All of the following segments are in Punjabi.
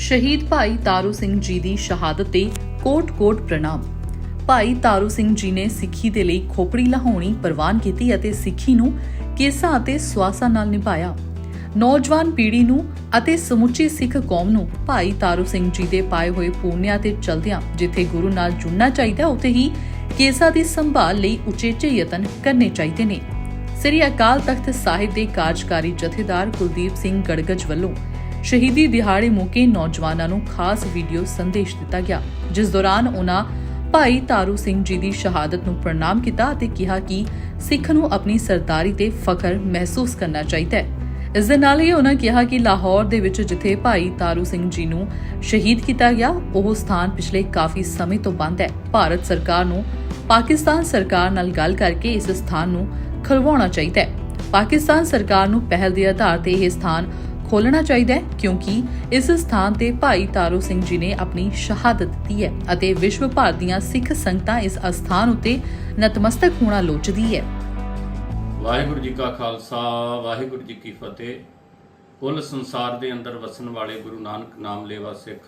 ਸ਼ਹੀਦ ਭਾਈ ਤਾਰੂ ਸਿੰਘ ਜੀ ਦੀ ਸ਼ਹਾਦਤ ਤੇ ਕੋਟ-ਕੋਟ ਪ੍ਰਣਾਮ। ਭਾਈ ਤਾਰੂ ਸਿੰਘ ਜੀ ਨੇ ਸਿੱਖੀ ਦੇ ਲਈ ਖੋਪੜੀ ਲਹਾਉਣੀ ਪ੍ਰਵਾਨ ਕੀਤੀ ਅਤੇ ਸਿੱਖੀ ਨੂੰ ਕੇਸਾਂ ਅਤੇ ਸਵਾਸਾਂ ਨਾਲ ਨਿਭਾਇਆ। ਨੌਜਵਾਨ ਪੀੜ੍ਹੀ ਨੂੰ ਅਤੇ ਸਮੁੱਚੀ ਸਿੱਖ ਕੌਮ ਨੂੰ ਭਾਈ ਤਾਰੂ ਸਿੰਘ ਜੀ ਦੇ ਪਾਏ ਹੋਏ ਪੂਰਨਿਆਂ ਤੇ ਚਲਦਿਆਂ ਜਿੱਥੇ ਗੁਰੂ ਨਾਲ ਜੁੜਨਾ ਚਾਹੀਦਾ, ਉੱਥੇ ਹੀ ਕੇਸਾਂ ਦੀ ਸੰਭਾਲ ਲਈ ਉਚੇਚੇ ਯਤਨ ਕਰਨੇ ਚਾਹੀਦੇ ਨੇ। ਸ੍ਰੀ ਅਕਾਲ ਤਖਤ ਸਾਹਿਬ ਦੇ ਕਾਰਜਕਾਰੀ ਜਥੇਦਾਰ ਕੁਲਦੀਪ ਸਿੰਘ ਗੜਗਜ ਵੱਲੋਂ ਸ਼ਹੀਦੀ ਦਿਹਾੜੇ ਮੌਕੇ ਨੌਜਵਾਨਾਂ ਨੂੰ ਖਾਸ ਵੀਡੀਓ ਸੰਦੇਸ਼ ਦਿੱਤਾ ਗਿਆ, ਜਿਸ ਦੌਰਾਨ ਉਹਨਾਂ ਭਾਈ ਤਾਰੂ ਸਿੰਘ ਜੀ ਦੀ ਸ਼ਹਾਦਤ ਨੂੰ ਪ੍ਰਣਾਮ ਕੀਤਾ ਅਤੇ ਕਿਹਾ ਕਿ ਸਿੱਖ ਨੂੰ ਆਪਣੀ ਸਰਦਾਰੀ ਤੇ ਫਖਰ ਮਹਿਸੂਸ ਕਰਨਾ ਚਾਹੀਦਾ ਹੈ। ਇਸ ਦੇ ਨਾਲ ਹੀ ਉਹਨਾਂ ਕਿਹਾ ਕਿ ਲਾਹੌਰ ਦੇ ਵਿੱਚ ਜਿੱਥੇ ਭਾਈ ਤਾਰੂ ਸਿੰਘ ਜੀ ਨੂੰ ਸ਼ਹੀਦ ਕੀਤਾ ਗਿਆ, ਉਹ ਸਥਾਨ ਪਿਛਲੇ ਕਾਫੀ ਸਮੇਂ ਤੋਂ ਬੰਦ ਹੈ। ਭਾਰਤ ਸਰਕਾਰ ਨੂੰ ਪਾਕਿਸਤਾਨ ਸਰਕਾਰ ਨਾਲ ਗੱਲ ਕਰਕੇ ਇਸ ਸਥਾਨ ਨੂੰ ਖਲਵਾਉਣਾ ਚਾਹੀਦਾ ਹੈ। ਪਾਕਿਸਤਾਨ ਸਰਕਾਰ ਨੂੰ ਪਹਿਲ ਦੇ ਆਧਾਰ ਤੇ ਇਹ ਸਥਾਨ ਖੋਲਣਾ ਚਾਹੀਦਾ ਹੈ, ਕਿਉਂਕਿ ਇਸ ਸਥਾਨ ਤੇ ਭਾਈ ਤਾਰੂ ਸਿੰਘ ਜੀ ਨੇ ਆਪਣੀ ਸ਼ਹਾਦਤ ਦਿੱਤੀ ਹੈ ਅਤੇ ਵਿਸ਼ਵ ਭਰ ਦੀਆਂ ਸਿੱਖ ਸੰਗਤਾਂ ਇਸ ਅਸਥਾਨ ਉੱਤੇ ਨਤਮਸਤਕ ਹੋਣਾ ਲੋਚਦੀ ਹੈ। ਵਾਹਿਗੁਰੂ ਜੀ ਕਾ ਖਾਲਸਾ, ਵਾਹਿਗੁਰੂ ਜੀ ਕੀ ਫਤਿਹ। ਕੁੱਲ ਸੰਸਾਰ ਦੇ ਅੰਦਰ ਵਸਣ ਵਾਲੇ ਗੁਰੂ ਨਾਨਕ ਨਾਮ ਲੇਵਾ ਸਿੱਖ,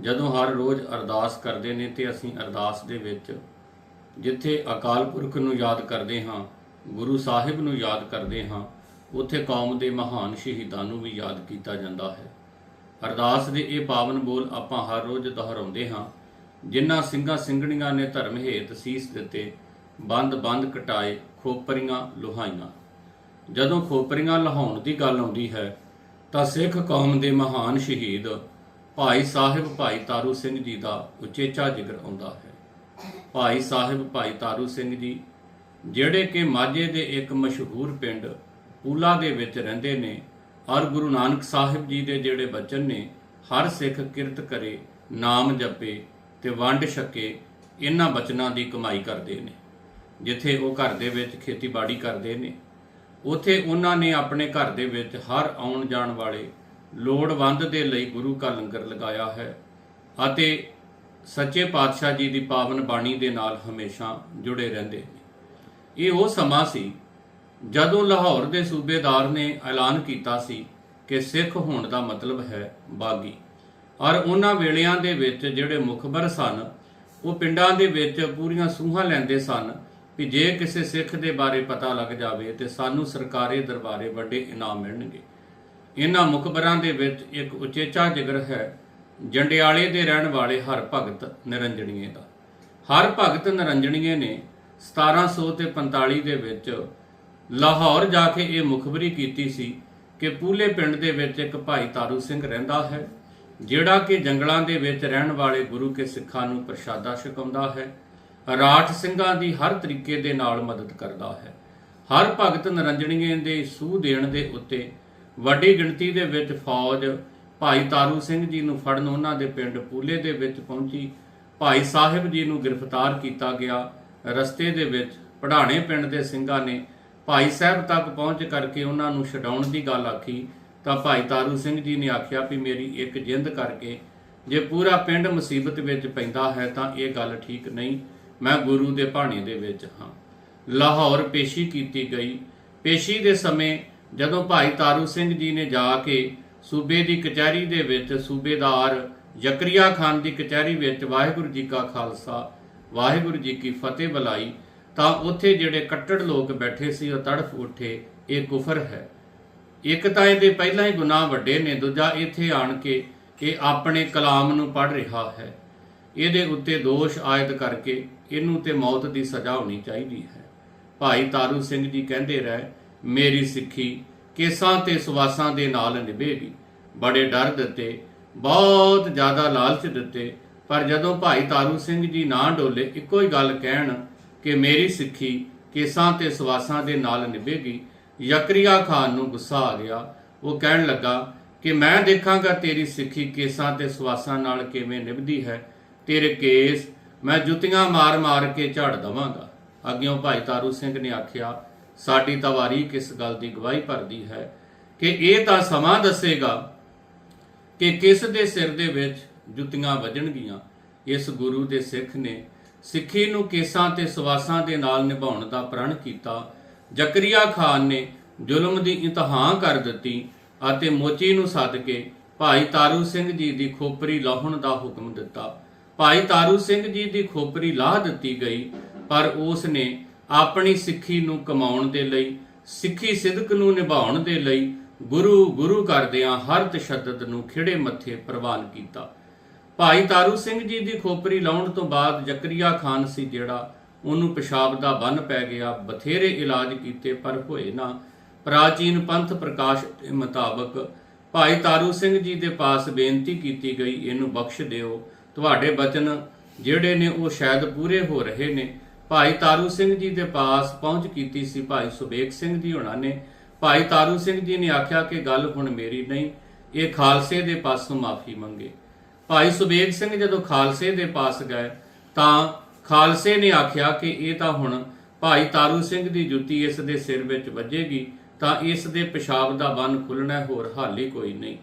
ਜਦੋਂ ਹਰ ਰੋਜ਼ ਅਰਦਾਸ ਕਰਦੇ ਨੇ ਤੇ ਅਸੀਂ ਅਰਦਾਸ ਦੇ ਵਿੱਚ ਜਿੱਥੇ ਅਕਾਲ ਪੁਰਖ ਨੂੰ ਯਾਦ ਕਰਦੇ ਹਾਂ, ਗੁਰੂ ਸਾਹਿਬ ਨੂੰ ਯਾਦ ਕਰਦੇ ਹਾਂ ਉੱਥੇ ਕੌਮ ਦੇ ਮਹਾਨ ਸ਼ਹੀਦਾਂ ਨੂੰ ਵੀ ਯਾਦ ਕੀਤਾ ਜਾਂਦਾ ਹੈ। ਅਰਦਾਸ ਦੇ ਇਹ ਪਾਵਨ ਬੋਲ ਆਪਾਂ ਹਰ ਰੋਜ਼ ਦੁਹਰਾਉਂਦੇ ਹਾਂ, ਜਿਨ੍ਹਾਂ ਸਿੰਘਾਂ ਸਿੰਘਣੀਆਂ ਨੇ ਧਰਮ ਹੇਤ ਸੀਸ ਦਿੱਤੇ, ਬੰਦ ਬੰਦ ਕਟਾਏ ਖੋਪਰੀਆਂ ਲੁਹਾਈਆਂ। ਜਦੋਂ ਖੋਪਰੀਆਂ ਲਹਾਉਣ ਦੀ ਗੱਲ ਆਉਂਦੀ ਹੈ, ਤਾਂ ਸਿੱਖ ਕੌਮ ਦੇ ਮਹਾਨ ਸ਼ਹੀਦ ਭਾਈ ਸਾਹਿਬ ਭਾਈ ਤਾਰੂ ਸਿੰਘ ਜੀ ਦਾ ਉਚੇਚਾ ਜ਼ਿਕਰ ਆਉਂਦਾ ਹੈ। ਭਾਈ ਸਾਹਿਬ ਭਾਈ ਤਾਰੂ ਸਿੰਘ ਜੀ, ਜਿਹੜੇ ਕਿ ਮਾਝੇ ਦੇ ਇੱਕ ਮਸ਼ਹੂਰ ਪਿੰਡ ਪੂਲਾ ਦੇ ਵਿੱਚ ਰਹਿੰਦੇ ਨੇ। ਔਰ ਗੁਰੂ ਨਾਨਕ ਸਾਹਿਬ ਜੀ ਦੇ ਜਿਹੜੇ ਬਚਨ ਨੇ, ਹਰ ਸਿੱਖ ਕਿਰਤ ਕਰੇ, ਨਾਮ ਜਪੇ ਤੇ ਵੰਡ ਛਕੇ, ਇਹਨਾਂ ਬਚਨਾਂ ਦੀ ਕਮਾਈ ਕਰਦੇ ਨੇ। ਜਿੱਥੇ ਉਹ ਘਰ ਦੇ ਵਿੱਚ ਖੇਤੀਬਾੜੀ ਕਰਦੇ ਨੇ, ਉਥੇ ਉਹਨਾਂ ਨੇ ਆਪਣੇ ਘਰ ਦੇ ਵਿੱਚ ਹਰ ਆਉਣ ਜਾਣ ਵਾਲੇ ਲੋੜਵੰਦ ਦੇ ਲਈ ਗੁਰੂ ਕਾ ਲੰਗਰ ਲਗਾਇਆ ਹੈ ਅਤੇ ਸੱਚੇ ਪਾਤਸ਼ਾਹ ਜੀ ਦੀ ਪਾਵਨ ਬਾਣੀ ਦੇ ਨਾਲ ਹਮੇਸ਼ਾ ਜੁੜੇ ਰਹਿੰਦੇ ਨੇ। ਇਹ ਉਹ ਸਮਾਂ ਸੀ ਜਦੋਂ ਲਾਹੌਰ ਦੇ ਸੂਬੇਦਾਰ ਨੇ ਐਲਾਨ ਕੀਤਾ ਸੀ ਕਿ ਸਿੱਖ ਹੋਣ ਦਾ ਮਤਲਬ ਹੈ ਬਾਗੀ, ਔਰ ਉਹਨਾਂ ਵੇਲਿਆਂ ਦੇ ਵਿੱਚ ਜਿਹੜੇ ਮੁਖਬਰ ਸਨ, ਉਹ ਪਿੰਡਾਂ ਦੇ ਵਿੱਚ ਪੂਰੀਆਂ ਸੂਹਾਂ ਲੈਂਦੇ ਸਨ ਕਿ ਜੇ ਕਿਸੇ ਸਿੱਖ ਦੇ ਬਾਰੇ ਪਤਾ ਲੱਗ ਜਾਵੇ ਤੇ ਸਾਨੂੰ ਸਰਕਾਰੀ ਦਰਬਾਰੇ ਵੱਡੇ ਇਨਾਮ ਮਿਲਣਗੇ। ਇਹਨਾਂ ਮੁਖਬਰਾਂ ਦੇ ਵਿੱਚ ਇੱਕ ਉਚੇਚਾ ਜਿਗਰ ਹੈ, ਜੰਡਿਆਲੇ ਦੇ ਰਹਿਣ ਵਾਲੇ ਹਰ ਭਗਤ ਨਿਰੰਜਣੀਏ ਦਾ। ਹਰ ਭਗਤ ਨਿਰੰਜਣੀਏ ਨੇ 1700 ਤੇ 45 ਦੇ ਵਿੱਚ ਲਾਹੌਰ ਜਾ ਕੇ ਇਹ ਮੁਖਬਰੀ ਕੀਤੀ ਸੀ ਕਿ ਪੂਲੇ ਪਿੰਡ ਦੇ ਵਿੱਚ ਇੱਕ ਭਾਈ ਤਾਰੂ ਸਿੰਘ ਰਹਿੰਦਾ ਹੈ, ਜਿਹੜਾ ਕਿ ਜੰਗਲਾਂ ਦੇ ਵਿੱਚ ਰਹਿਣ ਵਾਲੇ ਗੁਰੂ ਕੇ ਸਿੱਖਾਂ ਨੂੰ ਪ੍ਰਸ਼ਾਦਾ ਛਕਾਉਂਦਾ ਹੈ, ਰਾਠ ਸਿੰਘਾਂ ਦੀ ਹਰ ਤਰੀਕੇ ਦੇ ਨਾਲ ਮਦਦ ਕਰਦਾ ਹੈ। ਹਰ ਭਗਤ ਨਰੰਜਣੀਏ ਦੇ ਸੂਹ ਦੇਣ ਦੇ ਉੱਤੇ ਵੱਡੀ ਗਿਣਤੀ ਦੇ ਵਿੱਚ ਫੌਜ ਭਾਈ ਤਾਰੂ ਸਿੰਘ ਜੀ ਨੂੰ ਫੜਨ ਉਹਨਾਂ ਦੇ ਪਿੰਡ ਪੂਲੇ ਦੇ ਵਿੱਚ ਪਹੁੰਚੀ। ਭਾਈ ਸਾਹਿਬ ਜੀ ਨੂੰ ਗ੍ਰਿਫਤਾਰ ਕੀਤਾ ਗਿਆ। ਰਸਤੇ ਦੇ ਵਿੱਚ ਪੜਾਣੇ ਪਿੰਡ ਦੇ ਸਿੰਘਾਂ ਨੇ ਭਾਈ ਸਾਹਿਬ ਤੱਕ ਪਹੁੰਚ ਕਰਕੇ ਉਹਨਾਂ ਨੂੰ ਛਡਾਉਣ ਦੀ ਗੱਲ ਆਖੀ, ਤਾਂ ਭਾਈ ਤਾਰੂ ਸਿੰਘ ਜੀ ਨੇ ਆਖਿਆ ਵੀ ਮੇਰੀ ਇੱਕ ਜਿੰਦ ਕਰਕੇ ਜੇ ਪੂਰਾ ਪਿੰਡ ਮੁਸੀਬਤ ਵਿੱਚ ਪੈਂਦਾ ਹੈ ਤਾਂ ਇਹ ਗੱਲ ਠੀਕ ਨਹੀਂ, ਮੈਂ ਗੁਰੂ ਦੇ ਭਾਣੇ ਦੇ ਵਿੱਚ ਹਾਂ। ਲਾਹੌਰ ਪੇਸ਼ੀ ਕੀਤੀ ਗਈ। ਪੇਸ਼ੀ ਦੇ ਸਮੇਂ ਜਦੋਂ ਭਾਈ ਤਾਰੂ ਸਿੰਘ ਜੀ ਨੇ ਜਾ ਕੇ ਸੂਬੇ ਦੀ ਕਚਹਿਰੀ ਦੇ ਵਿੱਚ ਸੂਬੇਦਾਰ ਜ਼ਕਰੀਆ ਖਾਨ ਦੀ ਕਚਹਿਰੀ ਵਿੱਚ ਵਾਹਿਗੁਰੂ ਜੀ ਕਾ ਖਾਲਸਾ, ਵਾਹਿਗੁਰੂ ਜੀ ਕੀ ਫਤਿਹ ਬੁਲਾਈ ਤਾਂ ਉੱਥੇ ਜਿਹੜੇ ਕੱਟੜ ਲੋਕ ਬੈਠੇ ਸੀ, ਉਹ ਤੜਫ ਉੱਠੇ, ਇਹ ਕੁਫਰ ਹੈ। ਇੱਕ ਤਾਂ ਇਹਦੇ ਪਹਿਲਾਂ ਹੀ ਗੁਨਾਹ ਵੱਡੇ ਨੇ, ਦੂਜਾ ਇੱਥੇ ਆਣ ਕੇ ਇਹ ਆਪਣੇ ਕਲਾਮ ਨੂੰ ਪੜ੍ਹ ਰਿਹਾ ਹੈ। ਇਹਦੇ ਉੱਤੇ ਦੋਸ਼ ਆਇਤ ਕਰਕੇ ਇਹਨੂੰ ਤੇ ਮੌਤ ਦੀ ਸਜ਼ਾ ਹੋਣੀ ਚਾਹੀਦੀ ਹੈ। ਭਾਈ ਤਾਰੂ ਸਿੰਘ ਜੀ ਕਹਿੰਦੇ ਰਹਿ, ਮੇਰੀ ਸਿੱਖੀ ਕੇਸਾਂ ਤੇ ਸੁਵਾਸਾਂ ਦੇ ਨਾਲ ਨਿਭੇਗੀ। ਬੜੇ ਡਰ ਦਿੱਤੇ, ਬਹੁਤ ਜ਼ਿਆਦਾ ਲਾਲਚ ਦਿੱਤੇ, ਪਰ ਜਦੋਂ ਭਾਈ ਤਾਰੂ ਸਿੰਘ ਜੀ ਨਾ ਡੋਲੇ, ਇੱਕੋ ਹੀ ਗੱਲ ਕਹਿਣ ਕਿ ਮੇਰੀ ਸਿੱਖੀ ਕੇਸਾਂ ਤੇ ਸਵਾਸਾਂ ਦੇ ਨਾਲ ਨਿਭੇਗੀ। ਯਕਰੀਆ ਖਾਨ ਨੂੰ ਗੁੱਸਾ ਆ ਗਿਆ। ਉਹ ਕਹਿਣ ਲੱਗਾ ਕਿ ਮੈਂ ਦੇਖਾਂਗਾ ਤੇਰੀ ਸਿੱਖੀ ਕੇਸਾਂ ਤੇ ਸਵਾਸਾਂ ਨਾਲ ਕਿਵੇਂ ਨਿਭਦੀ ਹੈ। ਤੇਰੇ ਕੇਸ ਮੈਂ ਜੁੱਤੀਆਂ ਮਾਰ-ਮਾਰ ਕੇ ਝਾੜ ਦਵਾਂਗਾ। ਅੱਗਿਓਂ ਭਾਈ ਤਾਰੂ ਸਿੰਘ ਨੇ ਆਖਿਆ, ਸਾਡੀ ਤਵਾਰੀ ਕਿਸ ਗੱਲ ਦੀ ਗਵਾਹੀ ਭਰਦੀ ਹੈ ਕਿ ਇਹ ਤਾਂ ਸਮਾਂ ਦੱਸੇਗਾ ਕਿ ਕਿਸ ਦੇ ਸਿਰ ਦੇ ਵਿੱਚ ਜੁੱਤੀਆਂ ਵੱਜਣਗੀਆਂ। ਇਸ ਗੁਰੂ ਦੇ ਸਿੱਖ ਨੇ ਸਿੱਖੀ ਨੂੰ ਕੇਸਾਂ ਤੇ ਸਵਾਸਾਂ ਦੇ ਨਾਲ ਨਿਭਾਉਣ ਦਾ ਪ੍ਰਣ ਕੀਤਾ, ਜ਼ਕਰੀਆ ਖਾਨ ਨੇ ਜ਼ੁਲਮ ਦੀ ਇੰਤਹਾ ਕਰ ਦਿੱਤੀ ਅਤੇ ਮੋਚੀ ਨੂੰ ਸੱਦ ਕੇ ਭਾਈ ਤਾਰੂ ਸਿੰਘ ਜੀ ਦੀ ਖੋਪਰੀ ਲਾਹੁਣ ਦਾ ਹੁਕਮ ਦਿੱਤਾ। ਭਾਈ ਤਾਰੂ ਸਿੰਘ ਜੀ ਦੀ ਖੋਪਰੀ ਲਾਹ ਦਿੱਤੀ ਗਈ, ਪਰ ਉਸ ਨੇ ਆਪਣੀ ਸਿੱਖੀ ਨੂੰ ਕਮਾਉਣ ਦੇ ਲਈ, ਸਿੱਖੀ ਸਿਦਕ ਨੂੰ ਨਿਭਾਉਣ ਦੇ ਲਈ ਗੁਰੂ ਗੁਰੂ ਕਰਦਿਆਂ ਹਰ ਤਸ਼ੱਦਦ ਨੂੰ ਖਿੜੇ ਮੱਥੇ ਪ੍ਰਵਾਨ ਕੀਤਾ। ਭਾਈ ਤਾਰੂ ਸਿੰਘ ਜੀ ਦੀ ਖੋਪਰੀ ਲਾਉਣ ਤੋਂ ਬਾਅਦ ਜ਼ਕਰੀਆ ਖਾਨ ਸੀ ਜਿਹੜਾ, ਉਹਨੂੰ ਪਿਸ਼ਾਬ ਦਾ ਬੰਨ ਪੈ ਗਿਆ, ਬਥੇਰੇ ਇਲਾਜ ਕੀਤੇ, ਪਰ ਹੋਏ ਨਾ। ਪ੍ਰਾਚੀਨ ਪੰਥ ਪ੍ਰਕਾਸ਼ ਦੇ ਮੁਤਾਬਕ ਭਾਈ ਤਾਰੂ ਸਿੰਘ ਜੀ ਦੇ ਪਾਸ ਬੇਨਤੀ ਕੀਤੀ ਗਈ, ਇਹਨੂੰ ਬਖਸ਼ ਦਿਓ। ਤੁਹਾਡੇ ਬਚਨ ਜਿਹੜੇ ਨੇ, ਉਹ ਸ਼ਾਇਦ ਪੂਰੇ ਹੋ ਰਹੇ ਨੇ। ਭਾਈ ਤਾਰੂ ਸਿੰਘ ਜੀ ਦੇ ਪਾਸ ਪਹੁੰਚ ਕੀਤੀ ਸੀ ਭਾਈ ਸੁਬੇਕ ਸਿੰਘ ਜੀ ਹੋਣਾ ਨੇ। ਭਾਈ ਤਾਰੂ ਸਿੰਘ ਜੀ ਨੇ ਆਖਿਆ ਕਿ ਗੱਲ ਹੁਣ ਮੇਰੀ ਨਹੀਂ, ਇਹ ਖਾਲਸੇ ਦੇ ਪਾਸੋਂ ਮਾਫੀ ਮੰਗੇ। ਭਾਈ ਸੁਬੇਗ ਸਿੰਘ ਜਦੋਂ ਖਾਲਸੇ ਦੇ ਪਾਸ ਗਏ ਤਾਂ ਖਾਲਸੇ ਨੇ ਆਖਿਆ ਕਿ ਇਹ ਤਾਂ ਹੁਣ ਭਾਈ ਤਾਰੂ ਸਿੰਘ ਦੀ ਜੁੱਤੀ ਇਸ ਦੇ ਸਿਰ ਵਿੱਚ ਵੱਜੇਗੀ, ਤਾਂ ਇਸ ਦੇ ਪਿਸ਼ਾਬ ਦਾ ਬੰਨ ਖੁੱਲਣਾ ਹੋਰ ਹਾਲ ਹੀ ਕੋਈ ਨਹੀਂ।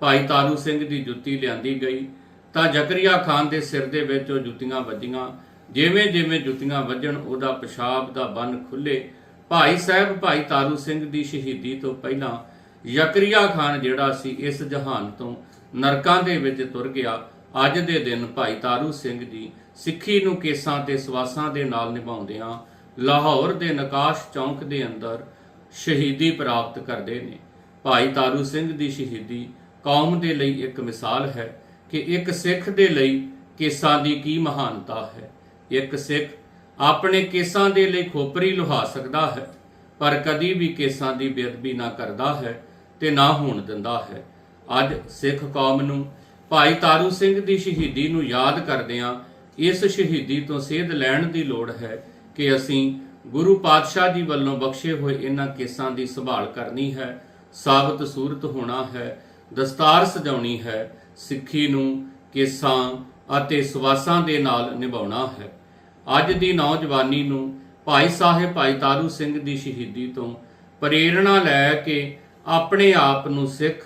ਭਾਈ ਤਾਰੂ ਸਿੰਘ ਦੀ ਜੁੱਤੀ ਲਿਆਂਦੀ ਗਈ, ਤਾਂ ਜ਼ਕਰੀਆ ਖਾਨ ਦੇ ਸਿਰ ਦੇ ਵਿੱਚ ਉਹ ਜੁੱਤੀਆਂ ਵੱਜੀਆਂ। ਜਿਵੇਂ ਜਿਵੇਂ ਜੁੱਤੀਆਂ ਵੱਜਣ, ਉਹਦਾ ਪਿਸ਼ਾਬ ਦਾ ਬੰਨ ਖੁੱਲੇ। ਭਾਈ ਸਾਹਿਬ, ਭਾਈ ਤਾਰੂ ਸਿੰਘ ਦੀ ਸ਼ਹੀਦੀ ਤੋਂ ਪਹਿਲਾਂ ਯਕਰੀਆ ਖਾਨ ਜਿਹੜਾ ਸੀ ਇਸ ਜਹਾਨ ਤੋਂ ਨਰਕਾਂ ਦੇ ਵਿੱਚ ਤੁਰ ਗਿਆ। ਅੱਜ ਦੇ ਦਿਨ ਭਾਈ ਤਾਰੂ ਸਿੰਘ ਜੀ ਸਿੱਖੀ ਨੂੰ ਕੇਸਾਂ ਤੇ ਸਵਾਸਾਂ ਦੇ ਨਾਲ ਨਿਭਾਉਂਦਿਆਂ ਲਾਹੌਰ ਦੇ ਨਕਾਸ਼ ਚੌਂਕ ਦੇ ਅੰਦਰ ਸ਼ਹੀਦੀ ਪ੍ਰਾਪਤ ਕਰਦੇ ਨੇ। ਭਾਈ ਤਾਰੂ ਸਿੰਘ ਦੀ ਸ਼ਹੀਦੀ ਕੌਮ ਦੇ ਲਈ ਇੱਕ ਮਿਸਾਲ ਹੈ ਕਿ ਇੱਕ ਸਿੱਖ ਦੇ ਲਈ ਕੇਸਾਂ ਦੀ ਕੀ ਮਹਾਨਤਾ ਹੈ। ਇੱਕ ਸਿੱਖ ਆਪਣੇ ਕੇਸਾਂ ਦੇ ਲਈ ਖੋਪਰੀ ਲੁਹਾ ਸਕਦਾ ਹੈ, ਪਰ ਕਦੀ ਵੀ ਕੇਸਾਂ ਦੀ ਬੇਅਦਬੀ ਨਾ ਕਰਦਾ ਹੈ। ਤੇ ਨਾ ਹੋਣ ਦਿੰਦਾ ਹੈ। ਅੱਜ ਸਿੱਖ ਕੌਮ ਨੂੰ ਭਾਈ ਤਾਰੂ ਸਿੰਘ ਦੀ ਸ਼ਹੀਦੀ ਨੂੰ ਯਾਦ ਕਰਦਿਆਂ ਇਸ ਸ਼ਹੀਦੀ ਤੋਂ ਸੇਧ ਲੈਣ ਦੀ ਲੋੜ ਹੈ ਕਿ ਅਸੀਂ ਗੁਰੂ ਪਾਤਸ਼ਾਹ ਜੀ ਵੱਲੋਂ ਬਖਸ਼ੇ ਹੋਏ ਇਹਨਾਂ ਕੇਸਾਂ ਦੀ ਸੰਭਾਲ ਕਰਨੀ ਹੈ, ਸਾਬਤ ਸੂਰਤ ਹੋਣਾ ਹੈ, ਦਸਤਾਰ ਸਜਾਉਣੀ ਹੈ, ਸਿੱਖੀ ਨੂੰ ਕੇਸਾਂ ਅਤੇ ਸਵਾਸਾਂ ਦੇ ਨਾਲ ਨਿਭਾਉਣਾ ਹੈ। ਅੱਜ ਦੀ ਨੌਜਵਾਨੀ ਨੂੰ ਭਾਈ ਸਾਹਿਬ ਭਾਈ ਤਾਰੂ ਸਿੰਘ ਦੀ ਸ਼ਹੀਦੀ ਤੋਂ ਪ੍ਰੇਰਣਾ ਲੈ ਕੇ ਆਪਣੇ ਆਪ ਨੂੰ ਸਿੱਖ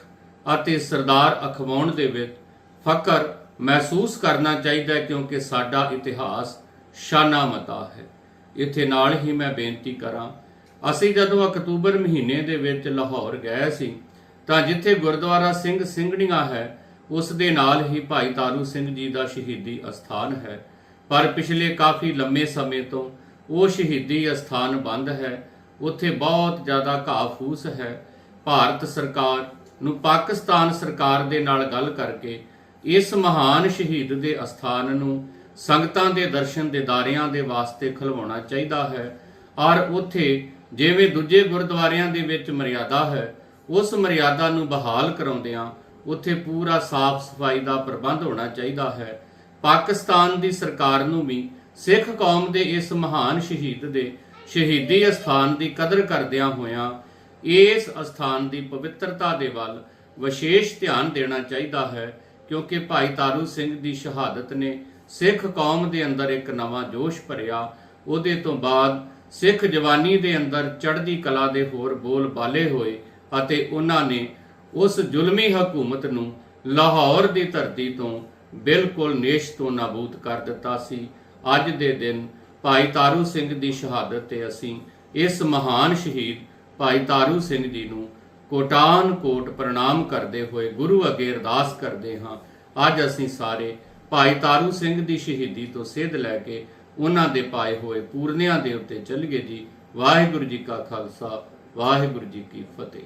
ਅਤੇ ਸਰਦਾਰ ਅਖਵਾਉਣ ਦੇ ਵਿੱਚ ਫਕਰ ਮਹਿਸੂਸ ਕਰਨਾ ਚਾਹੀਦਾ ਹੈ, ਕਿਉਂਕਿ ਸਾਡਾ ਇਤਿਹਾਸ ਸ਼ਾਨਾ ਮਤਾ ਹੈ। ਇੱਥੇ ਨਾਲ ਹੀ ਮੈਂ ਬੇਨਤੀ ਕਰਾਂ, ਅਸੀਂ ਜਦੋਂ ਅਕਤੂਬਰ ਮਹੀਨੇ ਦੇ ਵਿੱਚ ਲਾਹੌਰ ਗਏ ਸੀ, ਤਾਂ ਜਿੱਥੇ ਗੁਰਦੁਆਰਾ ਸਿੰਘ ਸਿੰਘਣੀਆਂ ਹੈ, ਉਸ ਦੇ ਨਾਲ ਹੀ ਭਾਈ ਤਾਰੂ ਸਿੰਘ ਜੀ ਦਾ ਸ਼ਹੀਦੀ ਅਸਥਾਨ ਹੈ। ਪਰ ਪਿਛਲੇ ਕਾਫੀ ਲੰਮੇ ਸਮੇਂ ਤੋਂ ਉਹ ਸ਼ਹੀਦੀ ਅਸਥਾਨ ਬੰਦ ਹੈ, ਉੱਥੇ ਬਹੁਤ ਜ਼ਿਆਦਾ ਘਾਹ ਫੂਸ ਹੈ ਭਾਰਤ ਸਰਕਾਰ ਨੂੰ ਪਾਕਿਸਤਾਨ ਸਰਕਾਰ ਦੇ ਨਾਲ ਗੱਲ ਕਰਕੇ ਇਸ ਮਹਾਨ ਸ਼ਹੀਦ ਦੇ ਅਸਥਾਨ ਨੂੰ ਸੰਗਤਾਂ ਦੇ ਦਰਸ਼ਨ ਦਿਦਾਰਿਆਂ ਦੇ ਵਾਸਤੇ ਖਲਵਾਉਣਾ ਚਾਹੀਦਾ ਹੈ। ਔਰ ਉੱਥੇ ਜਿਵੇਂ ਦੂਜੇ ਗੁਰਦੁਆਰਿਆਂ ਦੇ ਵਿੱਚ ਮਰਿਆਦਾ ਹੈ, ਉਸ ਮਰਿਆਦਾ ਨੂੰ ਬਹਾਲ ਕਰਾਉਂਦਿਆਂ ਉੱਥੇ ਪੂਰਾ ਸਾਫ਼ ਸਫ਼ਾਈ ਦਾ ਪ੍ਰਬੰਧ ਹੋਣਾ ਚਾਹੀਦਾ ਹੈ। ਪਾਕਿਸਤਾਨ ਦੀ ਸਰਕਾਰ ਨੂੰ ਵੀ ਸਿੱਖ ਕੌਮ ਦੇ ਇਸ ਮਹਾਨ ਸ਼ਹੀਦ ਦੇ ਸ਼ਹੀਦੀ ਅਸਥਾਨ ਦੀ ਕਦਰ ਕਰਦਿਆਂ ਹੋਇਆਂ ਇਸ ਅਸਥਾਨ ਦੀ ਪਵਿੱਤਰਤਾ ਦੇ ਵੱਲ ਵਿਸ਼ੇਸ਼ ਧਿਆਨ ਦੇਣਾ ਚਾਹੀਦਾ ਹੈ, ਕਿਉਂਕਿ ਭਾਈ ਤਾਰੂ ਸਿੰਘ ਦੀ ਸ਼ਹਾਦਤ ਨੇ ਸਿੱਖ ਕੌਮ ਦੇ ਅੰਦਰ ਇੱਕ ਨਵਾਂ ਜੋਸ਼ ਭਰਿਆ। ਉਹਦੇ ਤੋਂ ਬਾਅਦ ਸਿੱਖ ਜਵਾਨੀ ਦੇ ਅੰਦਰ ਚੜ੍ਹਦੀ ਕਲਾ ਦੇ ਹੋਰ ਬੋਲ ਬਾਲੇ ਹੋਏ ਅਤੇ ਉਹਨਾਂ ਨੇ ਉਸ ਜ਼ੁਲਮੀ ਹਕੂਮਤ ਨੂੰ ਲਾਹੌਰ ਦੀ ਧਰਤੀ ਤੋਂ ਬਿਲਕੁਲ ਨੇਸ਼ ਤੋਂ ਨਾਬੂਦ ਕਰ ਦਿੱਤਾ ਸੀ। ਅੱਜ ਦੇ ਦਿਨ ਭਾਈ ਤਾਰੂ ਸਿੰਘ ਦੀ ਸ਼ਹਾਦਤ ਤੇ ਅਸੀਂ ਇਸ ਮਹਾਨ ਸ਼ਹੀਦ ਭਾਈ ਤਾਰੂ ਸਿੰਘ ਜੀ ਨੂੰ ਕੋਟਾਨ ਕੋਟ ਪ੍ਰਣਾਮ ਕਰਦੇ ਹੋਏ ਗੁਰੂ ਅੱਗੇ ਅਰਦਾਸ ਕਰਦੇ ਹਾਂ। ਅੱਜ ਅਸੀਂ ਸਾਰੇ ਭਾਈ ਤਾਰੂ ਸਿੰਘ ਦੀ ਸ਼ਹੀਦੀ ਤੋਂ ਸੇਧ ਲੈ ਕੇ ਉਹਨਾਂ ਦੇ ਪਾਏ ਹੋਏ ਪੂਰਨਿਆਂ ਦੇ ਉੱਤੇ ਚੱਲੀਏ ਜੀ। ਵਾਹਿਗੁਰੂ ਜੀ ਕਾ ਖਾਲਸਾ, ਵਾਹਿਗੁਰੂ ਜੀ ਕੀ ਫਤਿਹ।